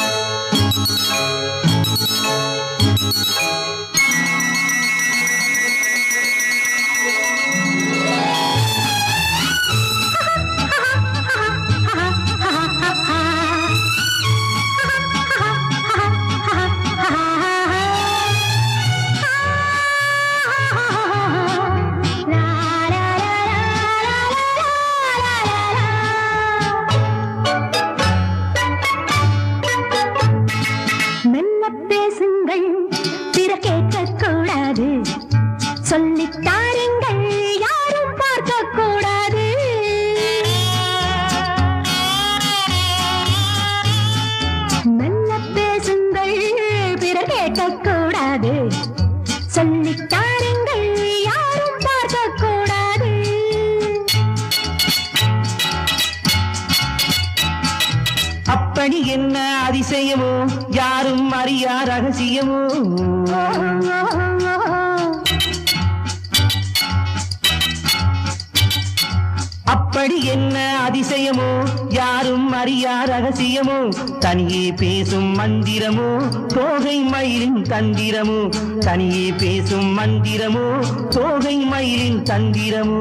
மெல்ல பிற கேட்க கூடாது சொல்லித் தாருங்கள் யாரும் பார்க்க கூடாது அப்படி என்ன அதிசயமோ? யாரும் அறியா ரகசியமோ? அப்படி என்ன அதிசயமோ யாரும் அறியா ரகசியமோ தனியே பேசும் மந்திரமோ தோகை மயிலின் தந்திரமோ தனியே பேசும் மந்திரமோ தோகை மயிலின் தந்திரமோ.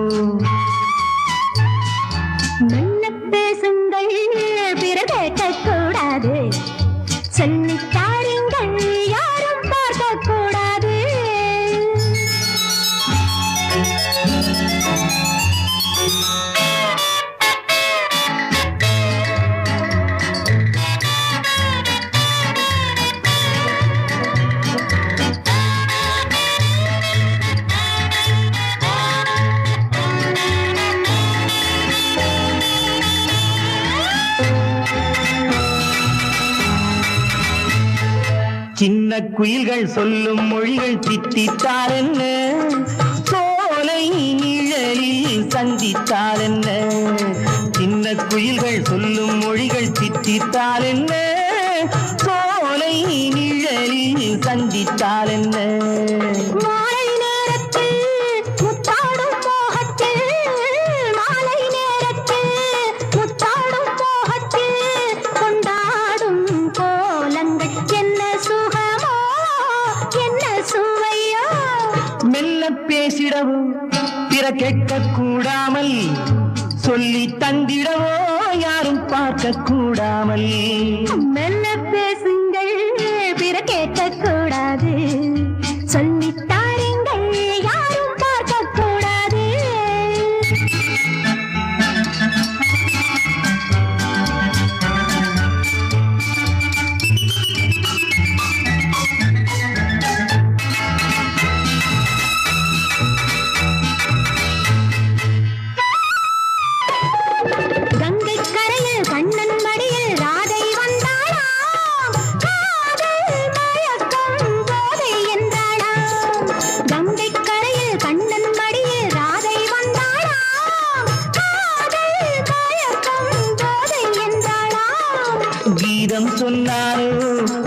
சின்ன குயில்கள் சொல்லும் மொழிகள் தித்தித்தால் என்ன சோலை நிழலில் சந்தித்தால் என்ன சின்ன குயில்கள் சொல்லும் மொழிகள் தித்தித்தால் என்ன சோலை நிழலில் சந்தித்தால் என்ன பேசிடவோ பிற கேட்க கூடாமல் சொல்லி தந்திடவோ யாரும் பார்க்க கூடாமல் மெல்ல பேசுங்கள் பிற கேட்க கீதம் சொன்னாரோ?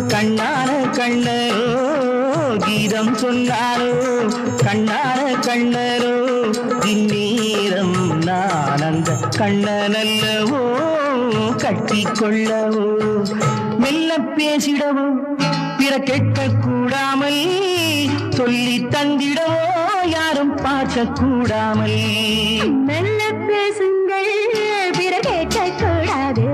கண்ணார கண்ணரோ? கீதம் சொன்னாரோ? கண்ணார கண்ணரோ? இந்நேரம் நான் அந்த கண்ணனல்லவோ? கட்டிக்கொள்ளவோ மெல்ல பேசிடவோ? பிற கேட்க கூடாமல் சொல்லி தந்திடவோ? யாரும் பார்க்க கூடாமல். மெல்ல பேசுங்கள் பிற கேட்க கூடாது.